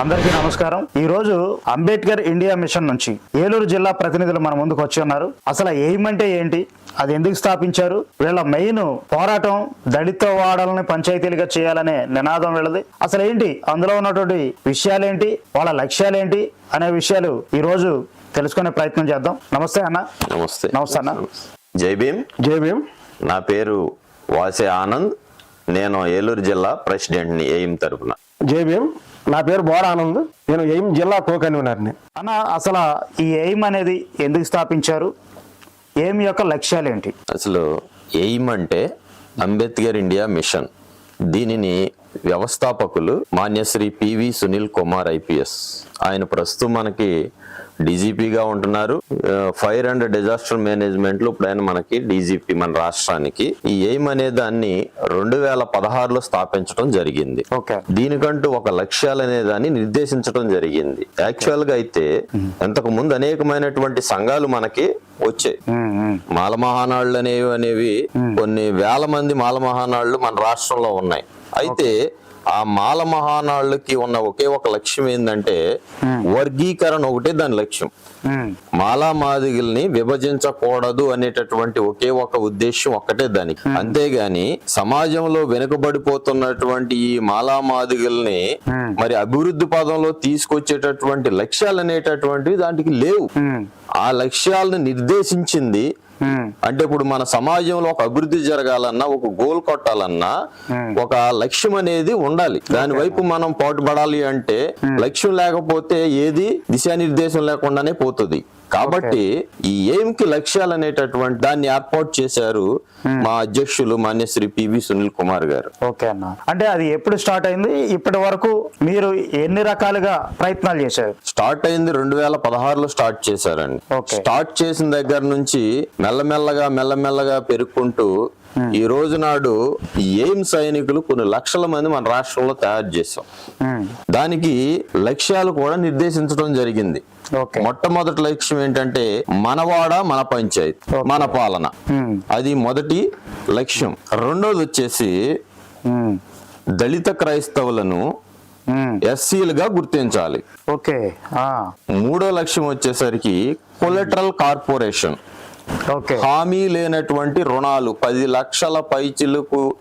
అందరికీ నమస్కారం. ఈ రోజు అంబేద్కర్ ఇండియా మిషన్ నుంచి ఏలూరు జిల్లా ప్రతినిధులు మన ముందుకు వచ్చి ఉన్నారు. అసలు ఎయిమ్ అంటే ఏంటి? అది ఎందుకు స్థాపించారు? వీళ్ళ మెయిన్ పోరాటం దళిత వాడలని పంచాయతీలుగా చేయాలనే నినాదం వీళ్ళది. అసలు ఏంటి? అందులో ఉన్నటువంటి విషయాలేంటి? వాళ్ళ లక్ష్యాలేంటి? అనే విషయాలు ఈ రోజు తెలుసుకునే ప్రయత్నం చేద్దాం. నమస్తే అన్న. నమస్తే. నమస్తే అన్న. జై భీమ్. జై భీమ్. నా పేరు వాసే ఆనంద్. నేను ఏలూరు జిల్లా ప్రెసిడెంట్ని ఎయిమ్ తరపున. జై భీమ్. నా పేరు బోర ఆనంద్. నేను ఎయిమ్ జిల్లా కో కన్వీనర్ని అన్న అసలు ఈ ఎయిమ్ అనేది ఎందుకు స్థాపించారు? ఎయిమ్ యొక్క లక్ష్యాలేంటి అసలు ఎయిమ్ అంటే అంబేద్కర్ ఇండియా మిషన్. దీనిని వ్యవస్థాపకులు మాన్యశ్రీ పివి సునీల్ కుమార్ ఐపీఎస్ ఆయన ప్రస్తుతం మనకి డీజీపీగా ఉంటున్నారు. ఫైర్ అండ్ డిజాస్టర్ మేనేజ్మెంట్లో ఇప్పుడు ఆయన మనకి డీజీపీ మన రాష్ట్రానికి ఈ ఎయిమ్ అనే దాన్ని రెండు వేల పదహారులో స్థాపించడం జరిగింది. ఓకే. దీనికంటూ ఒక లక్ష్యాలు అనే దాన్ని నిర్దేశించడం జరిగింది. యాక్చువల్గా అయితే ఇంతకు ముందు అనేకమైనటువంటి సంఘాలు మనకి వచ్చాయి. మాల మహానాళ్ళు అనేవి అనేవి కొన్ని వేల మంది మాల మహానాళ్ళు మన రాష్ట్రంలో ఉన్నాయి. అయితే ఆ మాల మహానాళ్ళకి ఉన్న ఒకే ఒక లక్ష్యం ఏంటంటే వర్గీకరణ ఒకటే దాని లక్ష్యం. మాలా మాదిగల్ని విభజించకూడదు అనేటటువంటి ఒకే ఒక ఉద్దేశం ఒక్కటే దానికి. అంతేగాని సమాజంలో వెనుకబడిపోతున్నటువంటి ఈ మాలా మాదిగల్ని మరి అభివృద్ధి పదంలో తీసుకొచ్చేటటువంటి లక్ష్యాలు అనేటటువంటివి దానికి లేవు ఆ లక్ష్యాలను నిర్దేశించింది. అంటే ఇప్పుడు మన సమాజంలో ఒక అభివృద్ధి జరగాలన్నా ఒక గోల్ కొట్టాలన్నా ఒక లక్ష్యం అనేది ఉండాలి. దాని వైపు మనం పాటుపడాలి అంటే లక్ష్యం లేకపోతే ఏది దిశానిర్దేశం లేకుండానే పోతుంది. కాబట్టి ఈ ఎయిమ్కి లక్ష్యాలు అనేటటువంటి దాన్ని ఏర్పాటు చేశారు మా అధ్యక్షులు మాన్యశ్రీ పివి సునీల్ కుమార్ గారు. ఓకే అన్న. అంటే అది ఎప్పుడు స్టార్ట్ అయింది? ఇప్పటి వరకు మీరు ఎన్ని రకాలుగా ప్రయత్నాలు చేశారు? స్టార్ట్ అయింది రెండు వేల పదహారులో స్టార్ట్ చేశారండి. ఓకే. స్టార్ట్ చేసిన దగ్గర నుంచి మెల్లమెల్లగా మెల్లమెల్లగా పెరుక్కుంటూ ఈ రోజు నాడు ఏం సైనికులు కొన్ని లక్షల మంది మన రాష్ట్రంలో తయారు ఉమ్, దానికి లక్ష్యాలు కూడా నిర్దేశించడం జరిగింది. మొట్టమొదటి లక్ష్యం ఏంటంటే మనవాడ మన పంచాయత్ మన పాలన. అది మొదటి లక్ష్యం. రెండోది వచ్చేసి దళిత క్రైస్తవులను. ఎస్సీలుగా గుర్తించాలి. ఓకే. మూడో లక్ష్యం వచ్చేసరికి కొలెటరల్ కార్పొరేషన్. హామీ లేనటువంటి రుణాలు పది లక్షల పైచిలకు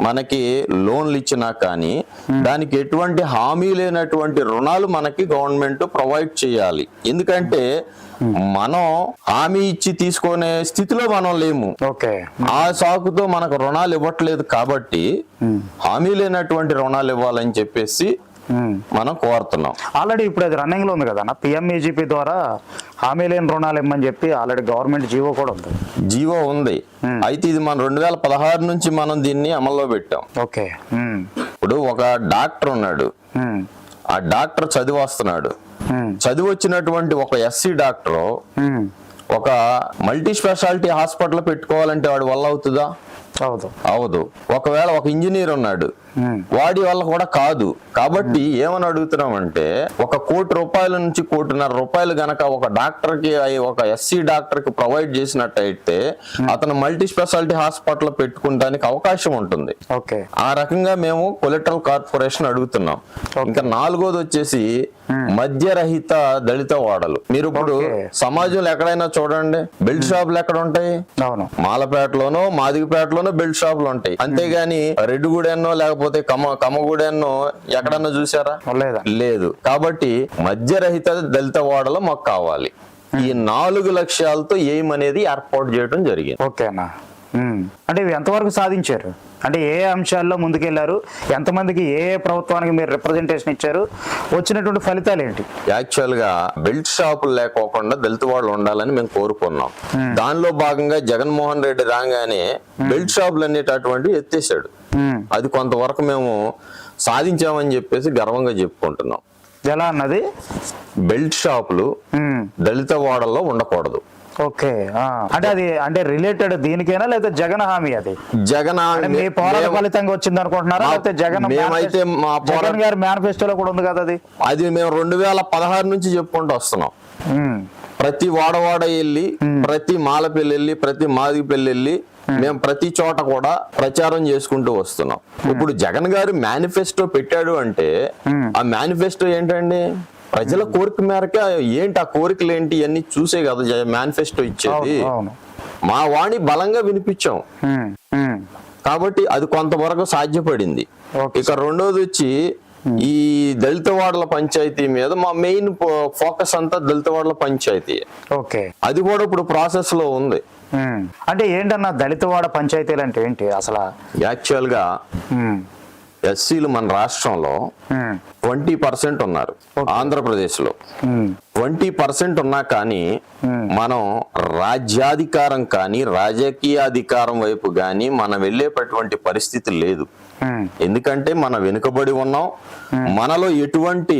మనకి లోన్లు ఇచ్చినా కానీ దానికి ఎటువంటి హామీ లేనటువంటి రుణాలు మనకి గవర్నమెంట్ ప్రొవైడ్ చేయాలి. ఎందుకంటే మనం హామీ ఇచ్చి తీసుకునే స్థితిలో మనం లేము. ఓకే. ఆ సాకుతో మనకు రుణాలు ఇవ్వట్లేదు కాబట్టి హామీ లేనటువంటి రుణాలు ఇవ్వాలని చెప్పేసి. మనం కోరుతున్నాం. ఆల్రెడీ ఇప్పుడు అది రన్నింగ్లో ఉంది కదా అన్న. పిఎంఈజీపీ ద్వారా హామీ లేని రుణాలు ఇమ్మని చెప్పి ఆల్రెడీ గవర్నమెంట్ జీవో కూడా ఉంది. జీవో ఉంది. అయితే ఇది మనం రెండు వేల పదహారు నుంచి మనం దీన్ని అమల్లో పెట్టాం. ఓకే ఇప్పుడు ఒక డాక్టర్ ఉన్నాడు. ఆ డాక్టర్ చదివి వస్తున్నాడు. చదివి వచ్చినటువంటి ఒక ఎస్సీ డాక్టర్. ఒక మల్టీ స్పెషాలిటీ హాస్పిటల్ పెట్టుకోవాలంటే వాడి వల్ల అవుతుందా? అవదు. ఒకవేళ ఒక ఇంజనీర్ ఉన్నాడు. వాడి వల్ల కూడా కాదు. కాబట్టి ఏమని అడుగుతున్నాం అంటే ఒక కోటి రూపాయల నుంచి కోటిన్నర రూపాయలు గనక ఒక డాక్టర్కి ఒక ఎస్సీ డాక్టర్కి ప్రొవైడ్ చేసినట్టయితే అతను మల్టీ స్పెషాలిటీ హాస్పిటల్ పెట్టుకుంటానికి అవకాశం ఉంటుంది. ఓకే. ఆ రకంగా మేము కొలెటరల్ కార్పొరేషన్ అడుగుతున్నాం. ఇంకా నాలుగోది వచ్చేసి మద్యరహిత దళిత వాడలు. మీరు ఇప్పుడు. సమాజంలో ఎక్కడైనా చూడండి బెల్ట్ షాపులు ఎక్కడ ఉంటాయి? మాలపేటలోనో మాదిగపేటలోనో బెల్ట్ షాపులు ఉంటాయి. అంతేగాని రెడ్డిగూడెన్నో లేకపోతే కమ్మ కమ్మగూడెన్నో ఎక్కడన్నా చూసారా? లేదా. లేదు. కాబట్టి మద్యరహిత దళిత వాడలు మాకు కావాలి. ఈ నాలుగు లక్ష్యాలతో ఏం అనేది ఏర్పాటు చేయడం జరిగింది. ఓకే అన్న. ఉమ్. అంటే ఇవి ఎంతవరకు సాధించారు? అంటే ఏ అంశాల్లో ముందుకెళ్ళారు? ఎంతమందికి ఏ ఏ ప్రభుత్వానికి మీరు రిప్రజెంటేషన్ ఇచ్చారు? వచ్చినటువంటి ఫలితాలు ఏంటి? యాక్చువల్గా బెల్ట్ షాపులు లేకోకుండా దళిత వాళ్ళు ఉండాలని మేము కోరుకున్నాం. దానిలో భాగంగా జగన్మోహన్ రెడ్డి రాగానే బెల్ట్ షాపులు అనేటటువంటివి ఎత్తేసాడు. అది కొంతవరకు మేము సాధించామని చెప్పేసి గర్వంగా చెప్పుకుంటున్నాం. ఎలా అన్నది? బెల్ట్ షాపులు. దళిత వాడల్లో ఉండకూడదు. ఓకే. అంటే అది అంటే రిలేటెడ్ దీనికైనా లేదా జగన్ హామీ అది? జగన్ మీ పోరాట ఫలితంగా వచ్చింది అనుకుంటున్నారా లేకపోతే జగన్ మేమైతే మా జగన్ గారి మేనిఫెస్టోలో కూడా ఉంది కదా అది? అది మేము రెండు వేల పదహారు నుంచి చెప్పుకుంటూ వస్తున్నాం. ప్రతి వాడవాడ వెళ్ళి ప్రతి మాలపల్లి వెళ్ళి ప్రతి మాదిగపల్లి వెళ్ళి మేము ప్రతి చోట కూడా ప్రచారం చేసుకుంటూ వస్తున్నాం. ఇప్పుడు జగన్ గారు మేనిఫెస్టో పెట్టాడు అంటే ఆ. మేనిఫెస్టో ఏంటండి? ప్రజల కోరిక మేరకు ఏంటి ఆ కోరికలు ఏంటి అన్ని చూసే కదా మేనిఫెస్టో ఇచ్చేది. మా వాణి బలంగా వినిపించాం. కాబట్టి అది కొంతవరకు సాధ్యపడింది. ఇక రెండోది వచ్చి ఈ దళిత వాడల పంచాయతీ మీద మా మెయిన్ ఫోకస్ అంతా దళిత వాడల పంచాయతీ ఓకే. అది కూడా ఇప్పుడు ప్రాసెస్లో ఉంది. అంటే ఏంటన్నా దళితవాడ పంచాయతీలు అంటే ఏంటి అసలు? యాక్చువల్గా ఎస్సీలు మన రాష్ట్రంలో ట్వంటీ పర్సెంట్ ఉన్నారు ఆంధ్రప్రదేశ్లో ట్వంటీ పర్సెంట్ ఉన్నా కానీ మనం రాజ్యాధికారం కానీ రాజకీయ అధికారం వైపు కానీ మనం వెళ్ళేటటువంటి పరిస్థితి లేదు. ఎందుకంటే మనం వెనుకబడి ఉన్నాం. మనలో ఎటువంటి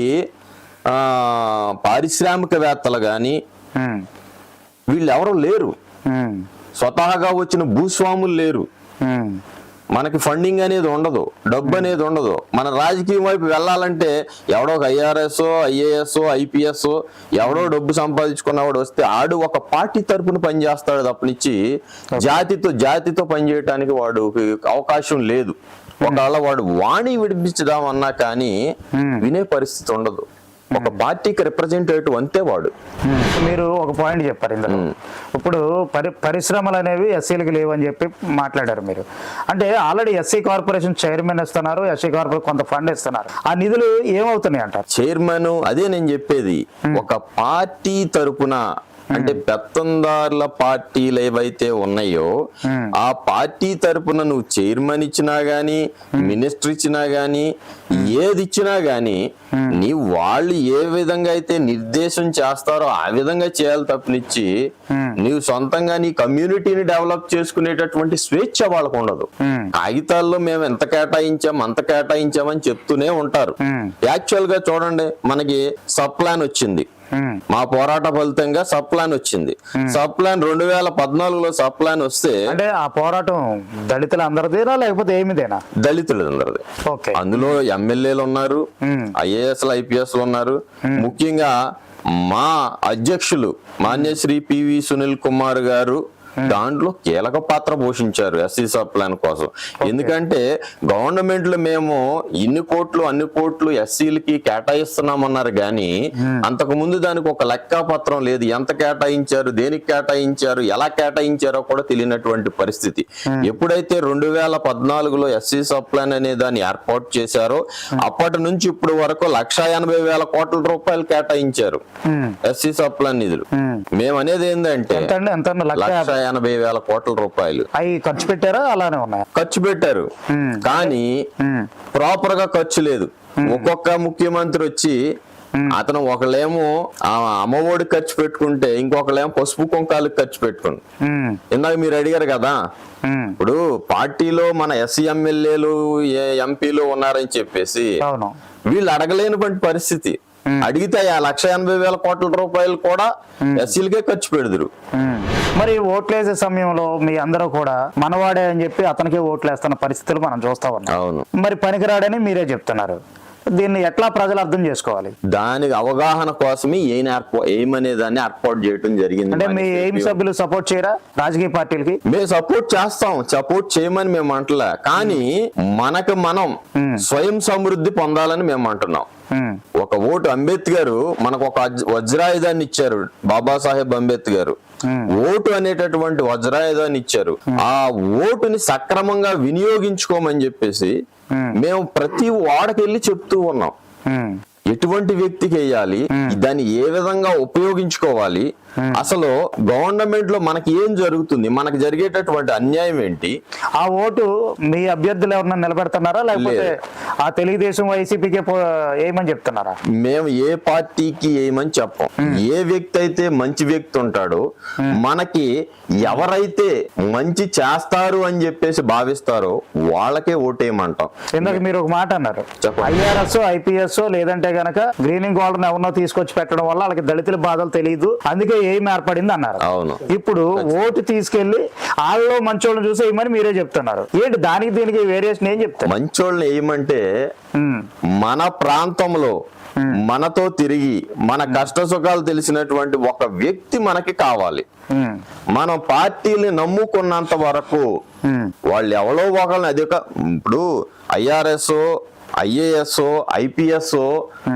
ఆ పారిశ్రామికవేత్తలు కానీ వీళ్ళు ఎవరు లేరు. స్వతహాగా వచ్చిన భూస్వాములు లేరు. మనకి ఫండింగ్ అనేది ఉండదు డబ్బు అనేది ఉండదు. మన రాజకీయం వైపు వెళ్ళాలంటే ఎవడో ఒక ఐఆర్ఎస్ ఐఏఎస్ ఐపీఎస్ ఎవడో డబ్బు సంపాదించుకున్నవాడు వస్తే ఆడు ఒక పార్టీ తరపున పనిచేస్తాడు తప్పనిచ్చి జాతితో జాతితో పనిచేయటానికి వాడు అవకాశం లేదు. ఒకవేళ వాడు వాణి విడిపించుదామన్నా కానీ వినే పరిస్థితి ఉండదు. ఒక పార్టీకి రిప్రజెంటేటివ్ అంతే వాడు. ఉమ్. మీరు ఒక పాయింట్ చెప్పారు ఇందులో. ఇప్పుడు పరి పరిశ్రమలు అనేవి ఎస్సీలకు లేవని చెప్పి మాట్లాడారు మీరు. అంటే ఆల్రెడీ ఎస్సీ కార్పొరేషన్ చైర్మన్ ఇస్తున్నారు ఎస్సీ కార్పొరేషన్ కొంత ఫండ్ ఇస్తున్నారు. ఆ నిధులు ఏమవుతున్నాయి అంటారు? చైర్మన్ అదే నేను చెప్పేది. ఒక పార్టీ తరపున అంటే పెత్తందారుల పార్టీలు ఏవైతే ఉన్నాయో ఆ పార్టీ తరపున నువ్వు చైర్మన్ ఇచ్చినా గాని మినిస్టర్ ఇచ్చినా గాని ఏది ఇచ్చినా గాని నీ వాళ్ళు ఏ విధంగా అయితే నిర్దేశం చేస్తారో ఆ విధంగా చేయాలి తప్పనిచ్చి నీవు సొంతంగా నీ కమ్యూనిటీని డెవలప్ చేసుకునేటటువంటి స్వేచ్ఛ వాళ్ళకు ఉండదు. కాగితాల్లో మేము ఎంత కేటాయించాం అంత కేటాయించామని చెప్తూనే ఉంటారు. యాక్చువల్గా చూడండి మనకి సబ్ ప్లాన్ వచ్చింది. మా పోరాట ఫలితంగా సబ్ ప్లాన్ వచ్చింది. సబ్ ప్లాన్ రెండు వేల పద్నాలుగులో సబ్ ప్లాన్ వస్తే అంటే ఆ పోరాటం దళితుల అందరిదేనా లేకపోతే ఏమిదేనా దళితులు అందరిది ఓకే. అందులో ఎమ్మెల్యేలు ఉన్నారు ఐఏఎస్ ఐపీఎస్ ఉన్నారు. ముఖ్యంగా మా అధ్యక్షులు మాన్యశ్రీ పివి సునీల్ కుమార్ గారు దాంట్లో కీలక పాత్ర పోషించారు ఎస్సీ సబ్ ప్లాన్ కోసం ఎందుకంటే గవర్నమెంట్లో మేము ఇన్ని కోట్లు అన్ని కోట్లు ఎస్సీలకి కేటాయిస్తున్నామన్నారు గాని అంతకు ముందు దానికి ఒక లెక్క పత్రం లేదు. ఎంత కేటాయించారు దేనికి కేటాయించారు ఎలా కేటాయించారో కూడా తెలియనటువంటి పరిస్థితి. ఎప్పుడైతే రెండు వేల పద్నాలుగులో ఎస్సీ సబ్ ప్లాన్ అనే దాన్ని ఏర్పాటు చేశారో అప్పటి నుంచి ఇప్పుడు వరకు లక్ష ఎనభై వేల కోట్ల రూపాయలు కేటాయించారు ఎస్సీ సబ్ ప్లాన్ నిధులు మేము అనేది ఏంటంటే లక్ష ఎనభై వేల కోట్ల రూపాయలు. అవి ఖర్చు పెట్టారా? అలానే ఉన్నాయా? ఖర్చు పెట్టారు. కానీ ప్రాపర్గా ఖర్చు లేదు. ఒక్కొక్క ముఖ్యమంత్రి వచ్చి అతను ఒకళ్ళేమో ఆ అమ్మఒడి ఖర్చు పెట్టుకుంటే ఇంకొకళ్ళేమో పసుపు కుంకాలకు ఖర్చు పెట్టుకుంది ఉమ్, ఇందాక మీరు అడిగారు కదా? ఇప్పుడు పార్టీలో మన ఎస్సీ ఎమ్మెల్యేలు ఎంపీలు ఉన్నారని చెప్పేసి వీళ్ళు అడగలేనటువంటి పరిస్థితి. అడిగితే ఆ లక్ష ఎనభై వేల కోట్ల రూపాయలు కూడా ఎస్సీలకే ఖర్చు పెడదురు. మరి ఓట్లేసే సమయంలో మీ అందరూ కూడా మనవాడే అని చెప్పి అతనికే ఓట్లేస్తున్న పరిస్థితులు మనం చూస్తా ఉన్నాం. అవును. మరి పనికిరాడని మీరే చెప్తున్నారు. దీన్ని ఎట్లా ప్రజలు అర్థం చేసుకోవాలి? దానికి అవగాహన కోసమే ఏం ఏమనే దాన్ని ఏర్పాటు చేయడం జరిగింది అంటే మీ ఎయిమ్ CPO. సభ్యులు సపోర్ట్ చేయరా రాజకీయ పార్టీలకి? మేము సపోర్ట్ చేస్తాం. సపోర్ట్ చేయమని మేము అంటలే. కానీ మనకు మనం స్వయం సమృద్ధి పొందాలని మేము అంటున్నాం. ఒక ఓటు అంబేద్కర్ మనకు ఒక వజ్రాయుధాన్ని ఇచ్చారు బాబాసాహెబ్ అంబేద్కర్. ఓటు అనేటటువంటి వజ్రాయుధాన్ని ఇచ్చారు. ఆ ఓటుని సక్రమంగా వినియోగించుకోమని చెప్పేసి మేము ప్రతి వాడకెళ్ళి చెప్తూ ఉన్నాం. ఎటువంటి వ్యక్తికి వేయాలి? దాన్ని ఏ విధంగా ఉపయోగించుకోవాలి? అసలు గవర్నమెంట్లో మనకి ఏం జరుగుతుంది? మనకి జరిగేటటువంటి అన్యాయం ఏంటి? ఆ ఓటు మీ అభ్యర్థులు ఎవరన్నా నిలబెడుతున్నారా? లేకపోతే. ఆ తెలుగుదేశం వైసీపీకే ఏమని చెప్తున్నారా? మేము ఏ పార్టీకి ఏమని చెప్పం. ఏ వ్యక్తి అయితే మంచి వ్యక్తి ఉంటాడో మనకి ఎవరైతే మంచి చేస్తారు అని చెప్పేసి భావిస్తారో వాళ్ళకే ఓటేయమంటాం. ఇందాక మీరు ఒక మాట అన్నారు. ఐఆర్ఎస్ ఐపీఎస్ లేదంటే గనక గ్రీనింగ్ వాళ్ళని ఎవరినో తీసుకొచ్చి పెట్టడం వల్ల వాళ్ళకి దళితుల బాధలు తెలియదు. అందుకే ఏం ఏర్పడింది అన్నారు. అవును. ఇప్పుడు ఓటు తీసుకెళ్ళి వాళ్ళలో మంచోళ్ళని చూసి ఏమని మీరే చెప్తున్నారు. ఏంటి దానికి దీనికి వేరియేషన్ ఏం చెప్తారు? మంచోళ్ళని ఏమంటే మన ప్రాంతంలో మనతో తిరిగి మన కష్ట సుఖాలు తెలిసినటువంటి ఒక వ్యక్తి మనకి కావాలి. మనం పార్టీని నమ్ముకున్నంత వరకు వాళ్ళు ఎవరో ఒకరిని అధిక ఇప్పుడు ఐఆర్ఎస్ ఐఏఎస్ ఐపీఎస్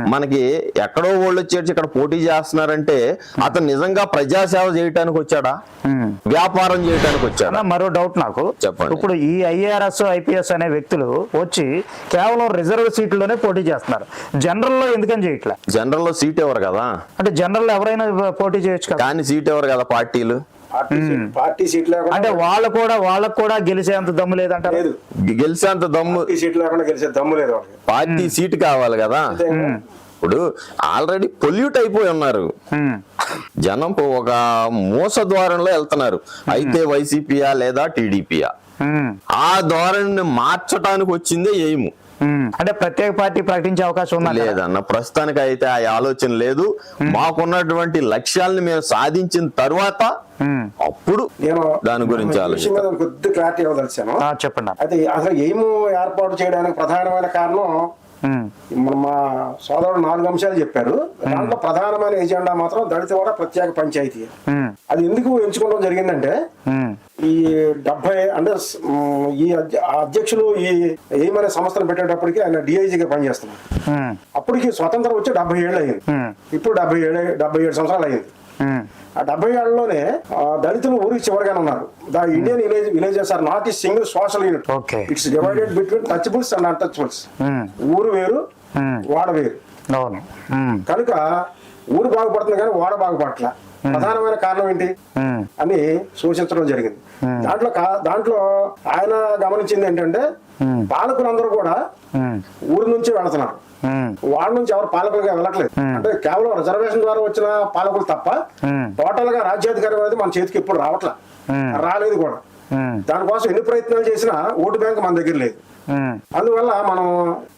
మనకి ఎక్కడో వాళ్ళు వచ్చేసి ఇక్కడ పోటీ చేస్తున్నారంటే అతను నిజంగా ప్రజాసేవ చేయటానికి వచ్చాడా? ఉమ్. వ్యాపారం చేయటానికి వచ్చాడా? మరో డౌట్ నాకు. చెప్పండి. ఇప్పుడు ఈ ఐఆర్ఎస్ ఐపీఎస్ అనే వ్యక్తులు వచ్చి కేవలం రిజర్వ్ సీట్లోనే పోటీ చేస్తున్నారు. జనరల్లో ఎందుకని చేయట్లే? జనరల్లో సీట్ ఎవరు కదా? అంటే జనరల్ ఎవరైనా పోటీ చేయొచ్చు కదా. కానీ సీట్ ఎవరు కదా పార్టీలు? పార్టీ సీట్- పార్టీ సీట్ లేకుండా అంటే వాళ్ళు కూడా వాళ్ళకు కూడా గెలిచేంత దమ్ము లేదంటారు? లేదు. గెలిచేంత దమ్ము పార్టీ సీట్ లేకుండా గెలిచే దమ్ము లేదు పార్టీ సీట్ కావాలి కదా? ఇప్పుడు ఆల్రెడీ పొల్యూట్ అయిపోయి ఉన్నారు. జనం ఒక మోస ద్వారంలో వెళ్తున్నారు. అయితే వైసీపీయా లేదా టీడీపీయా? ఆ ధోరణిని మార్చడానికి వచ్చిందే ఉమ్. అంటే ప్రత్యేక పార్టీ ప్రకటించే అవకాశం ఉందా లేదన్న ప్రస్తుతానికి అయితే ఆ ఆలోచన లేదు. మాకున్నటువంటి లక్ష్యాలను మేము సాధించిన తర్వాత. అప్పుడు నేను దాని గురించి కొద్ది క్లారిటీ ఇవ్వదలిచాను. ఆ, చెప్పండి. అయితే అసలు ఎయిమ్ ఏర్పాటు చేయడానికి ప్రధానమైన కారణం మా సోదరుడు నాలుగు అంశాలు చెప్పారు. దాంట్లో ప్రధానమైన ఎజెండా మాత్రం దళిత వాడ ప్రత్యేక పంచాయతీ. అది ఎందుకు ఎంచుకోవడం జరిగిందంటే ఈ డెబ్బై అంటే ఈ అధ్యక్షులు ఈ అనే సంస్థను పెట్టేటప్పటికి ఆయన డిఐజీగా పనిచేస్తున్నారు. అప్పటికి స్వతంత్రం వచ్చి డెబ్బై ఏళ్ళు అయింది ఇప్పుడు డెబ్బై ఏడు డెబ్బై ఏడు సంవత్సరాలు అయింది ఆ డెబ్బై ఏళ్ళలోనే దళితులు ఊరికి చివరిగానే ఉన్నారు. The Indian village villages are not ఈ single social unit. It's divided between touchables and untouchables ఊరు వేరు Hmm. వాడ వేరు. ఉమ్, కనుక ఊరు బాగుపడుతుంది కానీ వాడ బాగుపడట్ల. ప్రధానమైన కారణం ఏంటి? అని సూచించడం జరిగింది. దాంట్లో దాంట్లో ఆయన గమనించింది ఏంటంటే పాలకులందరూ కూడా ఊరు నుంచి వెళుతున్నారు. ఉమ్, వాళ్ళ నుంచి ఎవరు పాలకులుగా వెళ్ళట్లేదు. అంటే కేవలం రిజర్వేషన్ ద్వారా వచ్చిన పాలకులు తప్ప Hmm. టోటల్గా రాజ్యాధికారం అనేది మన చేతికి ఎప్పుడు రావట్లా. Hmm. రాలేదు కూడా. దానికోసం ఎన్ని ప్రయత్నాలు చేసినా ఓటు బ్యాంక్ మన దగ్గర లేదు. అందువల్ల మనం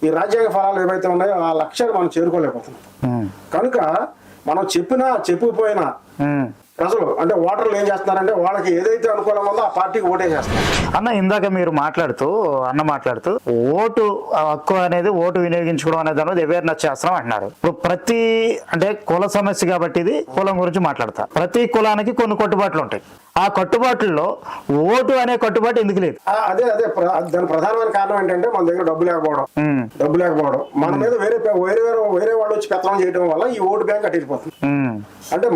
ఈ రాజ్యాంగ ఫలాలు ఏవైతే ఉన్నాయో ఆ లక్ష్యాన్ని మనం చేరుకోలేకపోతున్నాం. కనుక మనం చెప్పినా చెప్పకపోయినా. ప్రజలు అంటే ఓటర్లు ఏం చేస్తున్నారంటే వాళ్ళకి ఏదైతే అనుకూలం ఉందో ఆ పార్టీకి ఓటే చేస్తారు అన్న ఇందాక మీరు మాట్లాడుతూ అన్న మాట్లాడుతూ ఓటు హక్కు అనేది ఓటు వినియోగించుకోవడం అనే దాని మీద అవేర్నెస్ చేస్తాం అంటున్నారు. ఇప్పుడు ప్రతి అంటే కుల సమస్య కాబట్టి ఇది కులం గురించి మాట్లాడతా. ప్రతి కులానికి కొన్ని కట్టుబాట్లు ఉంటాయి. ఆ కట్టుబాట్లలో ఓటు అనే కట్టుబాటు ఎందుకు లేదు? అదే అదే. దాని ప్రధానమైన కారణం ఏంటంటే మన దగ్గర డబ్బు లేకపోవడం. డబ్బు లేకపోవడం. మన మీద వేరే వేరే వేరే వేరే వాళ్ళు వచ్చి పెత్తనం చేయడం వల్ల ఈ ఓటు బ్యాంక్ అటు వెళ్ళిపోతుంది. ఉమ్, అంటే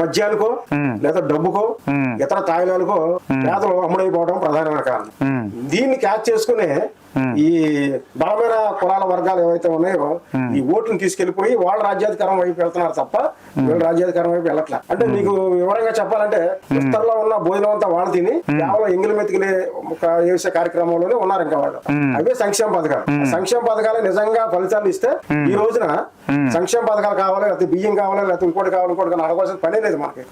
Hmm. లేదా డబ్బుకో. ఇతర తాయిలాలకో పేదలు అమ్ముడైపోవడం ప్రధానమైన కారణం. దీన్ని క్యాచ్ చేసుకునే ఈ బలమైన కులాల వర్గాలు ఏవైతే ఉన్నాయో ఈ ఓట్లను తీసుకెళ్ళిపోయి వాళ్ళ రాజ్యాధికారం వైపు వెళ్తున్నారు తప్ప వీళ్ళ రాజ్యాధికారం వైపు వెళ్ళట్ల. అంటే మీకు వివరంగా చెప్పాలంటే విస్తరలో ఉన్న భోజనం అంతా వాళ్ళు తిని కేవలం ఎంగిలి మెతికిలే ఒక వేసే కార్యక్రమంలోనే ఉన్నారు ఇంకా వాళ్ళు. అవే సంక్షేమ పథకాలు. సంక్షేమ పథకాలు నిజంగా ఫలితాలు ఇస్తే ఈ రోజున సంక్షేమ పథకాలు కావాలి లేకపోతే బియ్యం కావాలి లేకపోతే ఇంకోటి కావాలి ఇంకోటి కావాలి అడగాల్సిన పనే లేదు మనకి.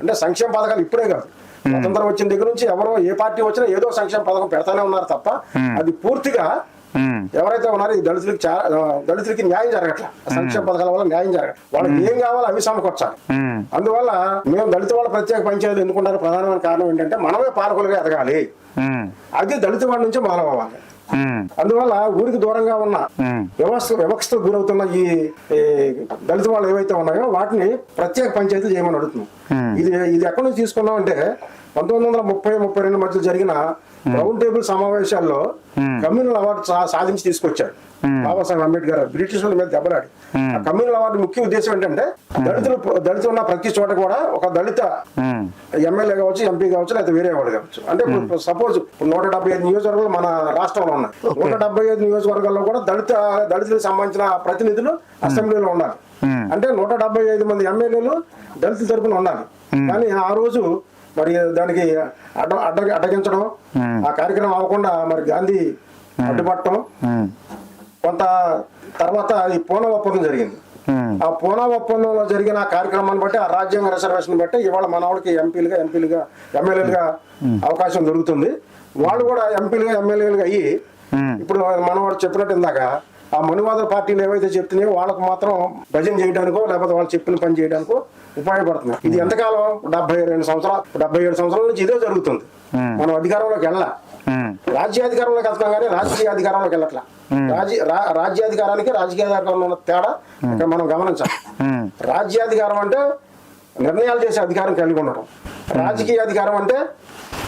అంటే సంక్షేమ పథకాలు ఇప్పుడే కాదు. స్వతంత్రం వచ్చిన దగ్గర నుంచి ఎవరో ఏ పార్టీ వచ్చినా ఏదో సంక్షేమ పథకం పెడతానే ఉన్నారు తప్ప అది పూర్తిగా ఎవరైతే ఉన్నారో ఈ దళితులకి దళితులకి న్యాయం జరగట్ల. సంక్షేమ పథకాల వల్ల న్యాయం జరగట్ల. వాళ్ళకి ఏం కావాలో అవి సమకూర్చాలి. అందువల్ల మేము దళిత వాళ్ళ ప్రత్యేక పంచాయతీలు ఎన్నుకుంటారు ప్రధానమైన కారణం ఏంటంటే మనమే పాలకులుగా ఎదగాలి. అది దళిత వాళ్ళ నుంచే మొదలవ్వాలి. అందువల్ల ఊరికి దూరంగా ఉన్న వ్యవస్థ వ్యవస్థకు గురవుతున్న ఈ దళిత వాళ్ళు ఏవైతే ఉన్నాయో వాటిని ప్రత్యేక పంచాయతీ చేయమని అడుగుతున్నాం. ఇది ఇది ఎక్కడి నుంచి తీసుకున్నాం అంటే పంతొమ్మిది వందల ముప్పై ముప్పై రెండు మధ్య జరిగిన రౌండ్ టేబుల్ సమావేశాల్లో కమ్యూనల్ అవార్డు సాధించి తీసుకొచ్చాడు. బాబాసాహెబ్ అంబేద్కర్ బ్రిటిష్ వాళ్ళ మీద దెబ్బలాడి ఆ కమ్యూనల్ అవార్డు ముఖ్య ఉద్దేశం ఏంటంటే దళితులు దళితులు ఉన్న ప్రతి చోట కూడా ఒక దళిత ఎమ్మెల్యే కావచ్చు ఎంపీ కావచ్చు లేకపోతే వేరే వాడు కావచ్చు. అంటే ఇప్పుడు సపోజ్ నూట డెబ్బై ఐదు నియోజకవర్గాలు మన రాష్ట్రంలో ఉన్నాయి. నూట డెబ్బై ఐదు నియోజకవర్గాల్లో కూడా దళిత దళితులకు సంబంధించిన ప్రతినిధులు అసెంబ్లీలో ఉండాలి అంటే నూట డెబ్బై ఐదు మంది ఎమ్మెల్యేలు దళితుల తరపున ఉండాలి కానీ ఆ రోజు మరి దానికి అడ్డ అడ్డ అడ్డగించడం ఆ కార్యక్రమం అవ్వకుండా మరి గాంధీ అడ్డుపట్టడం కొంత తర్వాత ఈ పూనా ఒప్పందం జరిగింది. ఆ పూనా ఒప్పందంలో జరిగిన ఆ కార్యక్రమాన్ని బట్టి ఆ రాజ్యాంగ రిజర్వేషన్ బట్టి ఇవాళ మనవాడికి ఎంపీలుగా ఎంపీలుగా ఎమ్మెల్యేలుగా అవకాశం దొరుకుతుంది. వాళ్ళు కూడా ఎంపీలుగా ఎమ్మెల్యేలుగా అయ్యి ఇప్పుడు మనవాడు చెప్పినట్టు ఇందాక ఆ మనువాద పార్టీలు ఏవైతే చెప్తున్నాయో వాళ్ళకు మాత్రం భజన చేయడానికో లేకపోతే వాళ్ళు చెప్పిన పని చేయడానికో ఉపయోగపడుతుంది ఇది ఎంతకాలం? డెబ్బై రెండు సంవత్సరాలు డెబ్బై ఏడు సంవత్సరాల నుంచి ఇదే జరుగుతుంది. మనం అధికారంలోకి వెళ్ళాల? ఉమ్, రాజ్యాధికారంలోకి వెళ్తాం కానీ రాజకీయ అధికారంలోకి వెళ్ళట్లా? రాజ్య రాజ్యాధికారానికి రాజకీయాధికారంలో ఉన్న తేడా ఇక్కడ మనం గమనించాలి. రాజ్యాధికారం అంటే నిర్ణయాలు చేసే అధికారం కలిగి ఉండడం రాజకీయ అధికారం అంటే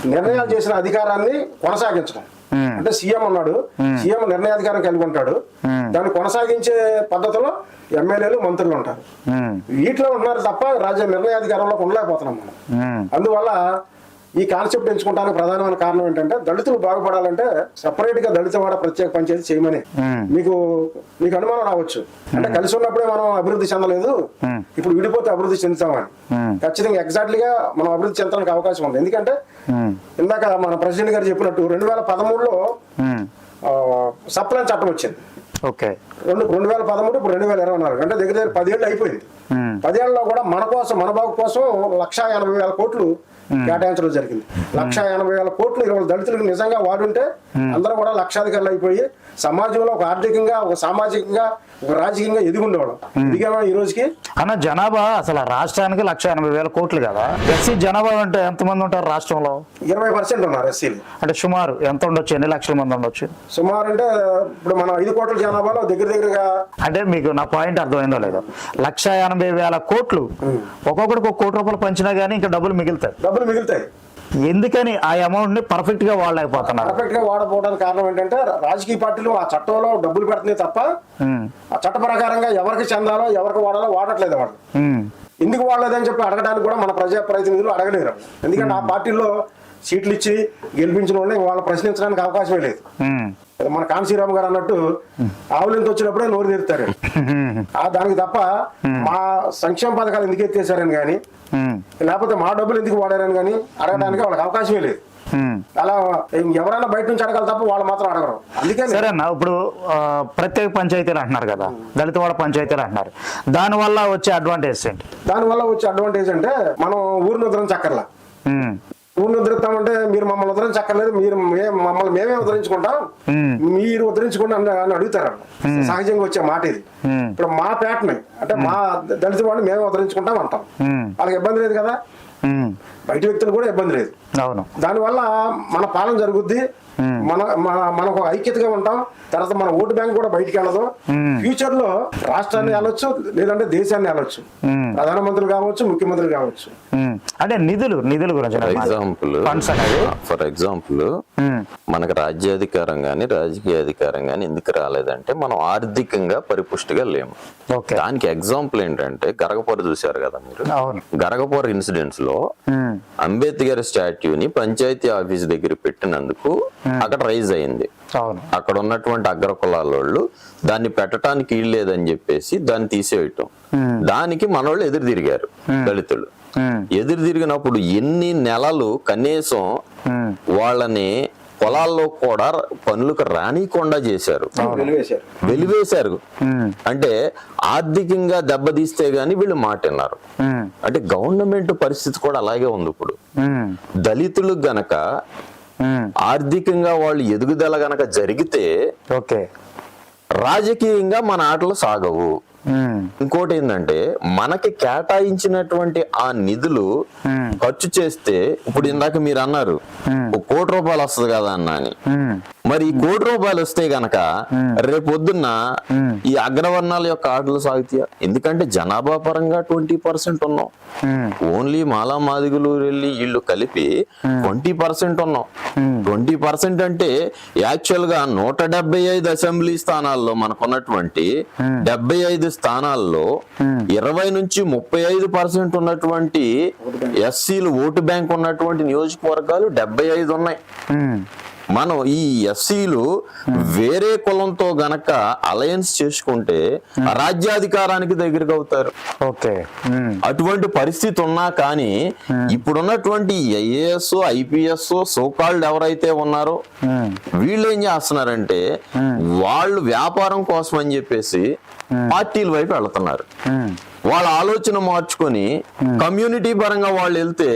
నిర్ణయాలు చేసిన అధికారాన్ని కొనసాగించడం అంటే సీఎం ఉన్నాడు. సీఎం నిర్ణయాధికారం కలిగి ఉంటాడు. దాన్ని కొనసాగించే పద్ధతిలో ఎమ్మెల్యేలు మంత్రులు ఉంటారు. వీటిలో ఉన్నారు తప్ప రాజ్య నిర్ణయాధికారంలో ఉండలేకపోతున్నాం మనం. అందువల్ల ఈ కాన్సెప్ట్ ఎంచుకోవడానికి ప్రధానమైన కారణం ఏంటంటే దళితులు బాగుపడాలంటే సపరేట్గా దళిత వాడ ప్రత్యేక పంచాయతీ చేయమని. మీకు మీకు అనుమానం రావచ్చు. అంటే కలిసి ఉన్నప్పుడే మనం అభివృద్ధి చెందలేదు. ఇప్పుడు విడిపోతే అభివృద్ధి చెందుతామని. ఖచ్చితంగా ఎగ్జాక్ట్లీగా మనం అభివృద్ధి చెందడానికి అవకాశం ఉంది. ఎందుకంటే ఇందాక మన ప్రెసిడెంట్ గారు చెప్పినట్టు రెండు వేల పదమూడులో సప్లైన్ చట్టం వచ్చింది. ఓకే. రెండు రెండు వేల పదమూడు ఇప్పుడు రెండు వేల ఇరవై నాలుగు. అంటే దగ్గర దగ్గర పదేళ్ళు అయిపోయింది. పదేళ్ళలో కూడా మన కోసం మన బాగు కోసం లక్ష ఎనభై వేల కోట్లు కేటాయించడం జరిగింది. లక్ష ఎనభై వేల కోట్లు ఇరవై దళితులకు నిజంగా వాడుంటే అందరూ కూడా లక్షాధికారులు అయిపోయి సమాజంలో ఒక ఆర్థికంగా ఒక సామాజికంగా ఒక రాజకీయంగా ఎదిగుండేవాళ్ళం. ఎదిగామా ఈ రోజుకి అన్న జనాభా అసలు రాష్ట్రానికి లక్ష ఎనభై వేల కోట్లు కదా. ఎస్సీ జనాభా అంటే ఎంతమంది ఉంటారు రాష్ట్రంలో? ఇరవై పర్సెంట్ ఉన్నారు ఎస్సీలు. అంటే సుమారు ఎంత ఉండొచ్చు? ఎన్ని లక్షల మంది ఉండొచ్చు? సుమారు అంటే ఇప్పుడు మనం ఐదు కోట్ల జనాభాలో దగ్గర దగ్గరగా అంటే మీకు నా పాయింట్ అర్థమైందో లేదో. లక్ష ఎనభై వేల కోట్లు. ఒక్కొక్కడికి ఒక కోటి రూపాయలు పంచినా గానీ ఇంకా డబ్బులు మిగులుతాయి. డబ్బులు మిగులుతాయి. ఎందుకని ఆ అమౌంట్ని పర్ఫెక్ట్గా వాడలేకపోతున్నారు? పర్ఫెక్ట్గా వాడకపోవడానికి కారణం ఏంటంటే రాజకీయ పార్టీలు ఆ చట్టంలో డబ్బులు పెడుతున్నాయి తప్ప ఆ చట్ట ప్రకారంగా ఎవరికి చెందాలో ఎవరికి వాడాలో వాడట్లేదు వాళ్ళు. ఉమ్, ఎందుకు వాడలేదని చెప్పి అడగడానికి కూడా మన ప్రజా ప్రతినిధులు అడగలేరు. ఎందుకంటే ఆ పార్టీల్లో సీట్లు ఇచ్చి గెలిపించిన వాళ్ళని వాళ్ళు ప్రశ్నించడానికి అవకాశమే లేదు. మన కాంశీరామ్ గారు అన్నట్టు ఆవులింత వచ్చినప్పుడే నోరు తీరుతారు. ఆ దానికి తప్ప మా సంక్షేమ పథకాలు ఎందుకు ఎత్తేసారని కానీ లేకపోతే మా డబ్బులు ఎందుకు వాడారని కానీ అడగడానికి వాళ్ళకి అవకాశమే లేదు. అలా ఎవరైనా బయట నుంచి అడగాలి తప్ప వాళ్ళు మాత్రం అడగరు. అందుకని సరే అన్న ఇప్పుడు ప్రత్యేక పంచాయతీలు అంటున్నారు కదా దళితవాడ పంచాయతీలు అంటున్నారు. దాని వల్ల వచ్చే అడ్వాంటేజ్ ఏంటి? దానివల్ల వచ్చే అడ్వాంటేజ్ అంటే మనం ఊరిని ఉద్ధరించక్కర్లా ఊరిని ఉద్ధరిస్తామంటే మీరు మమ్మల్ని ఉద్ధరించక్కర్లేదు మీరు మమ్మల్ని మేమే ఉద్ధరించుకుంటాం. మీరు ఉద్ధరించుకోండి అని అని అడుగుతారు. సహజంగా వచ్చే మాట ఇది. ఇప్పుడు మా పేటని అంటే మా దళిత వాడిని మేమే ఉద్ధరించుకుంటాం అంటాం. వాళ్ళకి ఇబ్బంది లేదు కదా? బయట వ్యక్తులు కూడా ఇబ్బంది లేదు. అవును. దానివల్ల మన పాలన జరుగుద్ది. మన మన- మనకు ఐక్యతగా ఉంటాం. తర్వాత మన ఓటు బ్యాంక్ కూడా బయటికి వెళ్ళదు. ఫ్యూచర్లో రాష్ట్రాన్ని వెళ్ళొచ్చు లేదంటే దేశాన్ని వెళ్ళొచ్చు. ప్రధానమంత్రులు కావచ్చు ముఖ్యమంత్రులు కావచ్చు. అంటే నిధులు నిధుల గురించి ఫర్ ఎగ్జాంపుల్ ఫర్ ఎగ్జాంపుల్ మనకు రాజ్యాధికారం కానీ రాజకీయ అధికారం కానీ ఎందుకు రాలేదంటే మనం ఆర్థికంగా పరిపుష్టిగా లేము. ఓకే. దానికి ఎగ్జాంపుల్ ఏంటంటే గరగపొర చూశారు కదా మీరు? అవును. గరగపొర ఇన్సిడెంట్స్లో అంబేద్కర్ స్టాట్యూని పంచాయతీ ఆఫీస్ దగ్గర పెట్టినందుకు అక్కడ రైజ్ అయింది. అక్కడ ఉన్నటువంటి అగ్ర కులాల వాళ్ళు దాన్ని పెట్టడానికి వీలు లేదని చెప్పేసి దాన్ని తీసేయటం. దానికి మనోళ్ళు ఎదురు తిరిగారు దళితులు. ఎదురు తిరిగినప్పుడు ఎన్ని నెలలు కనీసం వాళ్ళని పొలాల్లో కూడా పనులకు రానికుండా చేశారు. వెలివేశారు. అంటే ఆర్థికంగా దెబ్బతీస్తే గాని వీళ్ళు మాట విన్నారు ఉమ్, అంటే గవర్నమెంట్ పరిస్థితి కూడా అలాగే ఉంది ఇప్పుడు. దళితులు గనక ఆర్థికంగా వాళ్ళు ఎదుగుదల గనక జరిగితే ఓకే. రాజకీయంగా మన ఆటలు సాగవు. ఇంకోటి ఏంటంటే మనకి కేటాయించినటువంటి ఆ నిధులు ఖర్చు చేస్తే ఇప్పుడు ఇందాక మీరు అన్నారు ఒక కోటి రూపాయలు వస్తుంది కదా అన్న అని. మరి ఈ కోటి రూపాయలు వస్తే గనక రేపొద్దున్న ఈ అగ్రవర్ణాల యొక్క ఆటలు సాగుతాయా ఎందుకంటే జనాభా పరంగా ట్వంటీ పర్సెంట్ ఉన్నాం. ఓన్లీ మాలా మాదిగులు వెళ్ళి వీళ్ళు కలిపి ట్వంటీ పర్సెంట్ ఉన్నాం. ట్వంటీ పర్సెంట్ అంటే యాక్చువల్గా నూట డెబ్బై ఐదు అసెంబ్లీ స్థానాల్లో మనకున్నటువంటి డెబ్బై ఐదు స్థానాల్లో ఇరవై నుంచి ముప్పై ఐదు పర్సెంట్ ఉన్నటువంటి ఎస్సీలు ఓటు బ్యాంక్ ఉన్నటువంటి నియోజకవర్గాలు డెబ్బై ఐదు ఉన్నాయి. మనం ఈ ఎస్సీలు వేరే కులంతో గనక అలయన్స్ చేసుకుంటే రాజ్యాధికారానికి దగ్గరకు అవుతారు. ఓకే. అటువంటి పరిస్థితి ఉన్నా కానీ ఇప్పుడున్నటువంటి ఐఏఎస్ ఐపీఎస్ సోకాల్డ్ ఎవరైతే ఉన్నారో వీళ్ళు ఏం చేస్తున్నారంటే వాళ్ళు వ్యాపారం కోసం అని చెప్పేసి పార్టీల వైపు వెళ్తున్నారు. వాళ్ళ ఆలోచన మార్చుకొని కమ్యూనిటీ పరంగా వాళ్ళు వెళ్తే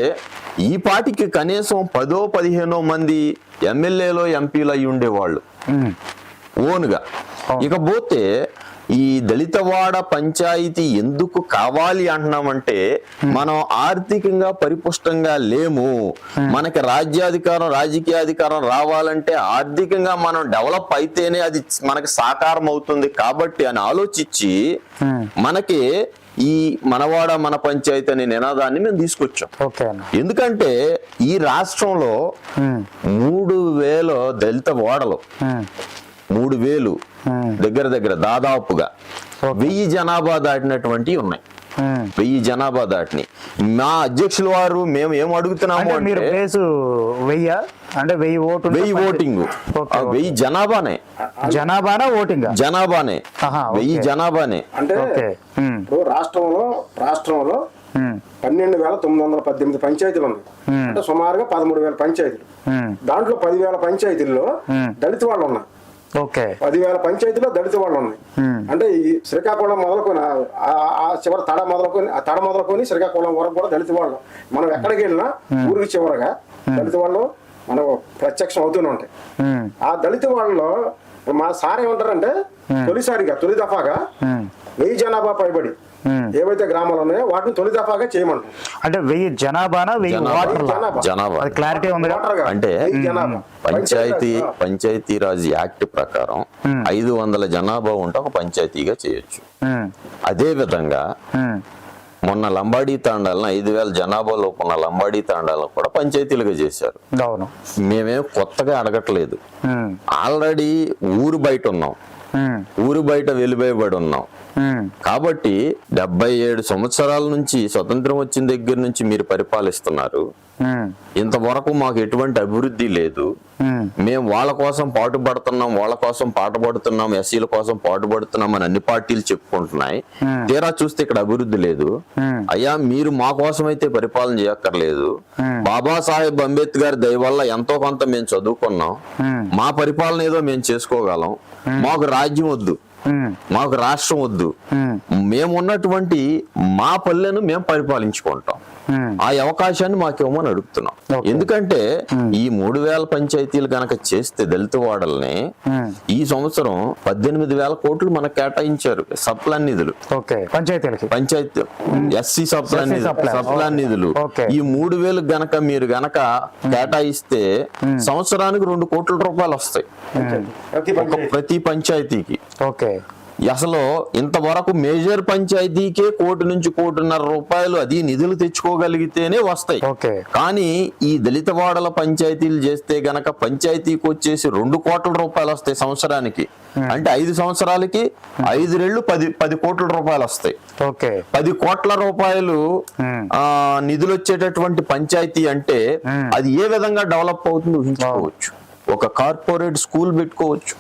ఈ పార్టీకి కనీసం పదో పదిహేనో మంది ఎమ్మెల్యేలో ఎంపీలు అయి ఉండేవాళ్ళు. ఓన్గా. ఇకపోతే ఈ దళితవాడ పంచాయతీ ఎందుకు కావాలి అంటున్నామంటే మనం ఆర్థికంగా పరిపుష్టంగా లేము. మనకి రాజ్యాధికారం రాజకీయ అధికారం రావాలంటే ఆర్థికంగా మనం డెవలప్ అయితేనే అది మనకి సాకారం అవుతుంది కాబట్టి అని ఆలోచించి మనకి ఈ మనవాడ మన పంచాయతీ అనే నినాదాన్ని మేము తీసుకొచ్చాం. ఎందుకంటే ఈ రాష్ట్రంలో మూడు వేల దళిత ఓడలు. మూడు వేలు దగ్గర దగ్గర దాదాపుగా వెయ్యి జనాభా దాటినటువంటి ఉన్నాయి. వెయ్యి జనాభా దాటిని. మా అధ్యక్షుల వారు మేము ఏం అడుగుతున్నాము అంటే మీరు ప్లేస్ వెయ్య? అంటే వెయ్యి ఓటు వెయ్యి ఓటింగ్. వెయ్యి జనాభానే. జనాభానా ఓటింగ్? జనాభానే. వెయ్యి జనాభానే. అంటే రాష్ట్రంలో రాష్ట్రంలో పన్నెండు వేల తొమ్మిది వందల పద్దెనిమిది పంచాయతీలు ఉన్నాయి. అంటే సుమారుగా పదమూడు వేల పంచాయతీలు. దాంట్లో పదివేల పంచాయతీల్లో. దళిత వాళ్ళు ఉన్నాయి ఓకే పదివేల పంచాయతీలో దళిత వాళ్ళు ఉన్నాయి. అంటే ఈ శ్రీకాకుళం మొదలుకొని ఆ- చివరి తడ మొదలుకొని ఆ తడ మొదలుకొని శ్రీకాకుళం వరకు కూడా దళిత వాళ్ళు. మనం ఎక్కడికి వెళ్ళినా ఊరికి చివరగా దళిత వాళ్ళు మనం ప్రత్యక్షం అవుతూనే ఉంటాయి. ఆ దళిత వాళ్ళలో మా సార్ ఏమంటారంటే తొలిసారిగా తొలి దఫాగా వెయ్యి జనాభా పైబడి. ఏవైతే గ్రామాలు ఉన్నాయో వాటిని తొలి దఫాగా చేయమంటారు. అంటే వెయ్యి జనాభానా వెయ్యి జనాభా. క్లారిటీ ఉంది. అంటే పంచాయతీ పంచాయతీ పంచాయతీరాజ్ యాక్ట్ ప్రకారం ఐదు వందల జనాభా ఉంటే ఒక పంచాయతీగా చేయొచ్చు. అదే విధంగా మొన్న లంబాడీ తాండాలను ఐదు వేల జనాభాలో ఉన్న లంబాడీ తాండాలను కూడా పంచాయతీలుగా చేశారు. అవును. మేమేం కొత్తగా అడగట్లేదు. ఆల్రెడీ ఊరు బయట ఉన్నాం. ఊరు బయట వెలుబయబడి ఉన్నాం. కాబట్టి డెబ్బై ఏడు సంవత్సరాల నుంచి స్వతంత్రం వచ్చిన దగ్గర నుంచి మీరు పరిపాలిస్తున్నారు. ఇంతవరకు మాకు ఎటువంటి అభివృద్ధి లేదు. మేము వాళ్ళ కోసం పాటుపడుతున్నాం వాళ్ళ కోసం పాట పడుతున్నాం ఎస్సీల కోసం పాటుపడుతున్నాం అని అన్ని పార్టీలు చెప్పుకుంటున్నాయి. తీరా చూస్తే ఇక్కడ అభివృద్ధి లేదు. అయ్యా మీరు మా కోసం అయితే పరిపాలన చేయక్కర్లేదు. బాబాసాహెబ్ అంబేద్కర్ దయ వల్ల ఎంతో కొంత మేము చదువుకున్నాం. మా పరిపాలన ఏదో మేము చేసుకోగలం. మాకు రాజ్యం వద్దు. మాకు రాష్ట్రం వద్దు. మేము ఉన్నటువంటి మా పల్లెను మేము పరిపాలించుకుంటాం. ఆ అవకాశాన్ని మాకు ఇవ్వమని అడుగుతున్నాం. ఎందుకంటే ఈ మూడు వేల పంచాయతీలు గనక చేస్తే దళిత వాడల్ని ఉమ్. ఈ సంవత్సరం పద్దెనిమిది వేల కోట్లు మనకు కేటాయించారు సప్లాన్ నిధులు. Okay పంచాయతీలకి? Panchayat SC sub plan sub plan. నిధులు. ఈ మూడు వేలు గనక మీరు గనక కేటాయిస్తే సంవత్సరానికి రెండు కోట్ల రూపాయలు వస్తాయి. ప్రతి ఒక పంచాయతీ ప్రతి పంచాయతీకి. ఓకే అసలు ఇంతవరకు మేజర్ పంచాయతీకే కోటి నుంచి కోటిన్నర రూపాయలు అది నిధులు తెచ్చుకోగలిగితేనే వస్తాయి. ఓకే. కానీ ఈ దళిత వాడల పంచాయతీలు చేస్తే గనక పంచాయతీకి వచ్చేసి రెండు కోట్ల రూపాయలు వస్తాయి సంవత్సరానికి. అంటే ఐదు సంవత్సరాలకి ఐదు రెళ్ళు పది పది కోట్ల రూపాయలు వస్తాయి. పది కోట్ల రూపాయలు. ఆ నిధులు వచ్చేటటువంటి పంచాయతీ అంటే అది ఏ విధంగా డెవలప్ అవుతుందో ఊహించుకోవచ్చు. ఒక కార్పొరేట్ స్కూల్ పెట్టుకోవచ్చు.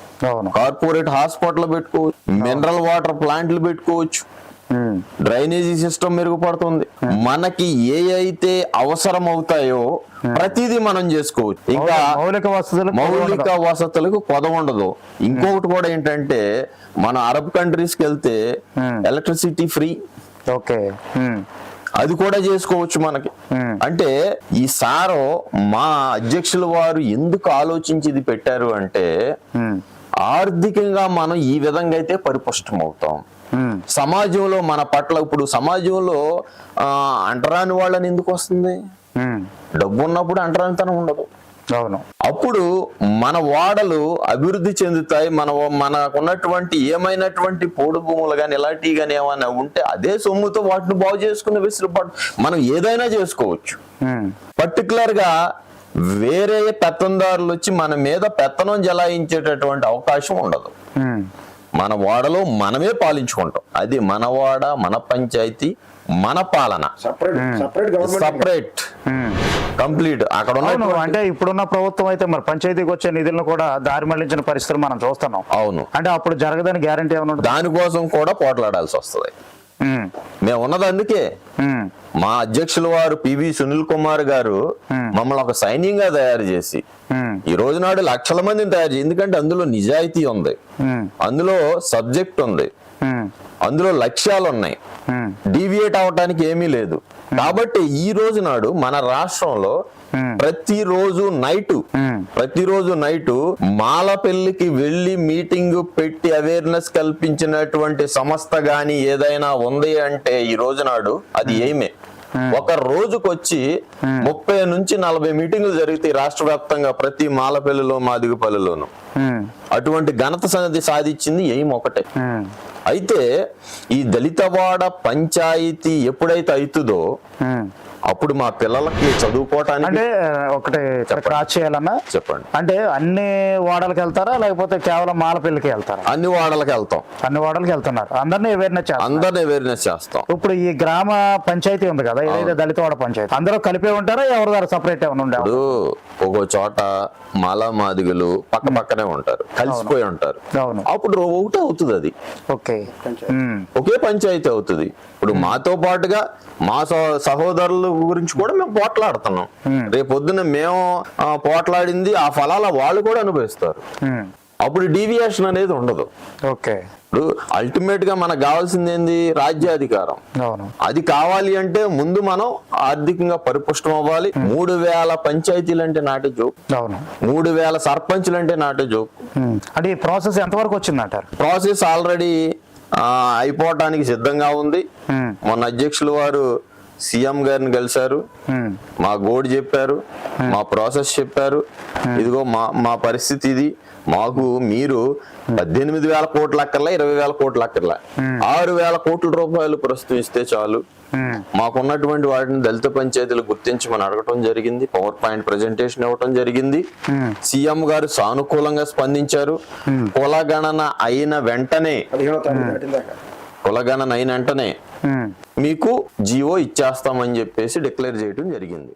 కార్పొరేట్ హాస్పిటల్ పెట్టుకోవచ్చు. మినరల్ వాటర్ ప్లాంట్లు పెట్టుకోవచ్చు. డ్రైనేజీ సిస్టమ్ మెరుగుపడుతుంది. మనకి ఏ అయితే అవసరం అవుతాయో ప్రతిదీ మనం చేసుకోవచ్చు. ఇంకా మౌలిక వసతులు మౌలిక వసతులకు కొద ఉండదు. ఇంకొకటి కూడా ఏంటంటే మన అరబ్ కంట్రీస్కి వెళ్తే ఎలక్ట్రిసిటీ ఫ్రీ. ఓకే. అది కూడా చేసుకోవచ్చు మనకి. అంటే ఈ సారో మా అధ్యక్షుల వారు ఎందుకు ఆలోచించి ఇది పెట్టారు అంటే ఆర్థికంగా మనం ఈ విధంగా అయితే పరిపుష్టం అవుతాం. సమాజంలో మన పట్ల ఇప్పుడు సమాజంలో ఆ, అంటరాని వాళ్ళని ఎందుకు వస్తుంది? డబ్బు ఉన్నప్పుడు అంటరానితనం ఉండదు. అవును అప్పుడు మన వాడలు అభివృద్ధి చెందుతాయి మన మనకున్నటువంటి ఏమైనటువంటి పోడు భూములు కానీ ఇలాంటివి కానీ ఏమైనా ఉంటే అదే సొమ్ముతో వాటిని బాగు చేసుకునే వెసులుబాటు మనం ఏదైనా చేసుకోవచ్చు. పర్టికులర్గా వేరే పెత్తందారులు వచ్చి మన మీద పెత్తనం జలాయించేటటువంటి అవకాశం ఉండదు. మన వాడలో మనమే పాలించుకుంటాం. అది మన వాడ మన పంచాయతీ మన పాలన. Separate separate government separate um. Complete అక్కడ ఉన్న అంటే ఇప్పుడున్న ప్రభుత్వం అయితే మరి పంచాయతీకి వచ్చే నిధులను కూడా దారి మళ్ళించిన పరిస్థితులు మనం చూస్తున్నాం. అవును. అంటే అప్పుడు జరగదని గ్యారంటీ ఏమైనా ఉంటుంది? దానికోసం కూడా పోట్లాడాల్సి వస్తుంది. ఉమ్, మేము ఉన్నది అందుకే. మా అధ్యక్షుల వారు పివి సునీల్ కుమార్ గారు మమ్మల్ని ఒక సైన్యంగా తయారు చేసి ఈ రోజు నాడు లక్షల మందిని తయారు చేసి ఎందుకంటే అందులో నిజాయితీ ఉంది. అందులో సబ్జెక్ట్ ఉంది. అందులో లక్ష్యాలు ఉన్నాయి డీవియేట్ అవటానికి ఏమీ లేదు. కాబట్టి ఈ రోజు నాడు మన రాష్ట్రంలో ప్రతిరోజు నైట్ ప్రతిరోజు నైట్ మాల పెళ్ళికి వెళ్ళి మీటింగ్ పెట్టి అవేర్నెస్ కల్పించినటువంటి సంస్థ గాని ఏదైనా ఉంది అంటే ఈ రోజు నాడు అది ఏమే? ఒక రోజుకొచ్చి ముప్పై నుంచి నలభై మీటింగులు జరుగుతాయి రాష్ట్ర వ్యాప్తంగా ప్రతి మాలపల్లిలో మాదిగపల్లిలోను అటువంటి ఘనత సన్నది సాధించింది ఏం ఒకటే. అయితే ఈ దళితవాడ పంచాయతీ ఎప్పుడైతే అవుతుందో. అప్పుడు మా పిల్లలకి చదువుకోవటానికి అంటే ఒకటి క్రాస్ చేయాలన్నా? చెప్పండి. అంటే అన్ని వాడలకు వెళ్తారా? లేకపోతే కేవలం మాల పెళ్ళికి వెళ్తారా? అన్ని వాడలకు వెళ్తాం. అన్ని వాడలకు వెళ్తున్నారు. అందరినీ అవేర్నెస్ అందరిని అవేర్నెస్ చేస్తాం. ఇప్పుడు ఈ గ్రామ పంచాయతీ ఉంది కదా ఏదైతే దళితవాడ పంచాయతీ అందరూ కలిపే ఉంటారా? ఎవరి సపరేట్ ఏమైనా ఉండే ఇప్పుడు ఒక చోట మాలా మాదిగలు పక్క పక్కనే ఉంటారు. కలిసిపోయి ఉంటారు. అవును. అప్పుడు ఒకటే అవుతుంది అది. ఒకే పంచాయతీ అవుతుంది. ఇప్పుడు మాతో పాటుగా మా సహ- సహోదరుల గురించి కూడా మేము పోట్లాడుతున్నాం. రేపొద్దున మేము పోట్లాడింది ఆ ఫలాల వాళ్ళు కూడా అనుభవిస్తారు. అప్పుడు డీవియేషన్ అనేది ఉండదు. ఓకే. ఇప్పుడు అల్టిమేట్గా మనకు కావాల్సింది ఏంది? రాజ్యాధికారం. అది కావాలి అంటే ముందు మనం ఆర్థికంగా పరిపుష్టం అవ్వాలి. మూడు వేల పంచాయతీలు అంటే నాటి జోక్ మూడు వేల సర్పంచులు అంటే నాటి జోక్ అంటే ఈ ప్రాసెస్ ఎంతవరకు వచ్చిందంటారు? ప్రాసెస్ ఆల్రెడీ అయిపోవటానికి సిద్ధంగా ఉంది. మొన్న అధ్యక్షులు వారు సీఎం గారిని కలిశారు. మా గోడు చెప్పారు. మా ప్రాసెస్ చెప్పారు. ఇదిగో మా మా పరిస్థితి ఇది. మాకు మీరు పద్దెనిమిది వేల కోట్ల అక్కర్లా ఇరవై వేల కోట్ల అక్కర్లా. ఆరు వేల కోట్ల రూపాయలు ప్రస్తుతం ఇస్తే చాలు మాకున్నటువంటి వాటిని దళిత పంచాయతీలు గుర్తించమని అడగటం జరిగింది. పవర్ పాయింట్ ప్రజెంటేషన్ ఇవ్వటం జరిగింది. సీఎం గారు సానుకూలంగా స్పందించారు. కులగణన అయిన వెంటనే కులగణన అయిన వెంటనే. మీకు జియో ఇచ్చేస్తామని చెప్పేసి డిక్లేర్ చేయడం జరిగింది